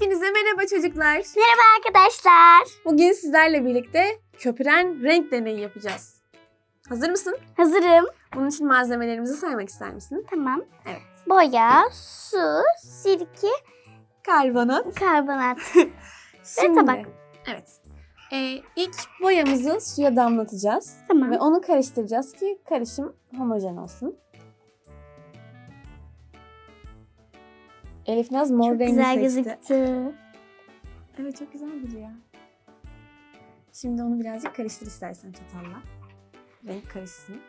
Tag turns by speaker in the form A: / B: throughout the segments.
A: Hepinize merhaba çocuklar.
B: Merhaba arkadaşlar.
A: Bugün sizlerle birlikte köpüren renk deneyi yapacağız. Hazır mısın?
B: Hazırım.
A: Bunun için malzemelerimizi saymak ister misin?
B: Tamam.
A: Evet.
B: Boya, su, sirke,
A: Karbonat.
B: karbonat.
A: Şimdi,
B: tabak.
A: Evet. Ee, ilk boyamızı suya damlatacağız.
B: Tamam.
A: Ve onu karıştıracağız ki karışım homojen olsun. Elif Naz mor
B: Çok
A: rengi
B: güzel
A: seçti.
B: gözüktü.
A: Evet çok güzel duruyor. Şimdi onu birazcık karıştır istersen çatalla. Renk karışsın.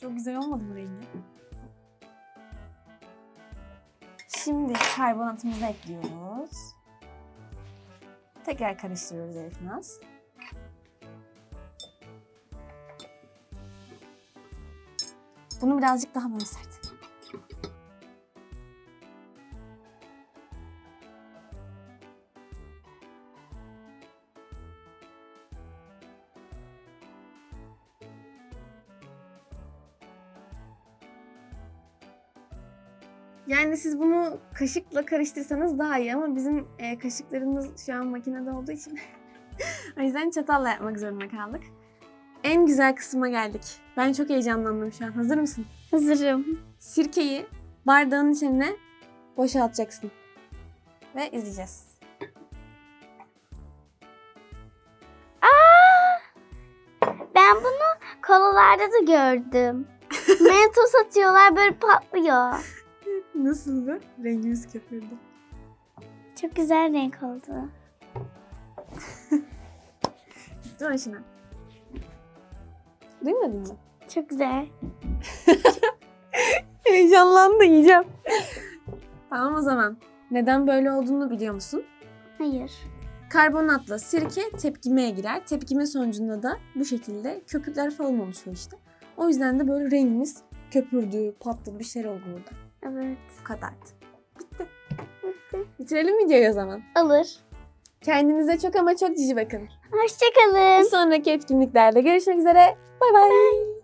A: Çok güzel olmadı mı rengi? Şimdi karbonatımızı ekliyoruz. Tekrar karıştırıyoruz Elif Naz. Bunu birazcık daha böyle sert. Yani siz bunu kaşıkla karıştırsanız daha iyi ama bizim e, kaşıklarımız şu an makinede olduğu için o yüzden çatalla yapmak zorunda kaldık. En güzel kısma geldik. Ben çok heyecanlandım şu an. Hazır mısın?
B: Hazırım.
A: Sirkeyi bardağın içine boşaltacaksın. Ve izleyeceğiz.
B: Ben bunu kolalarda da gördüm. Mentos atıyorlar böyle patlıyor.
A: Nasıldı? Rengimiz köpürdü.
B: Çok güzel renk oldu.
A: Dur işine. Duymadın mı?
B: Çok güzel.
A: Heyecanlandı yiyeceğim. tamam o zaman. Neden böyle olduğunu biliyor musun?
B: Hayır.
A: Karbonatla sirke tepkimeye girer. Tepkime sonucunda da bu şekilde köpükler falan oluşuyor işte. O yüzden de böyle rengimiz köpürdü, patladı bir şeyler oldu burada.
B: Evet.
A: Bu kadardı. Bitti. Bitirelim videoyu o zaman.
B: Olur.
A: Kendinize çok ama çok cici bakın. Bir
B: Hoşçakalın.
A: sonraki etkinliklerde görüşmek üzere. Bay bay.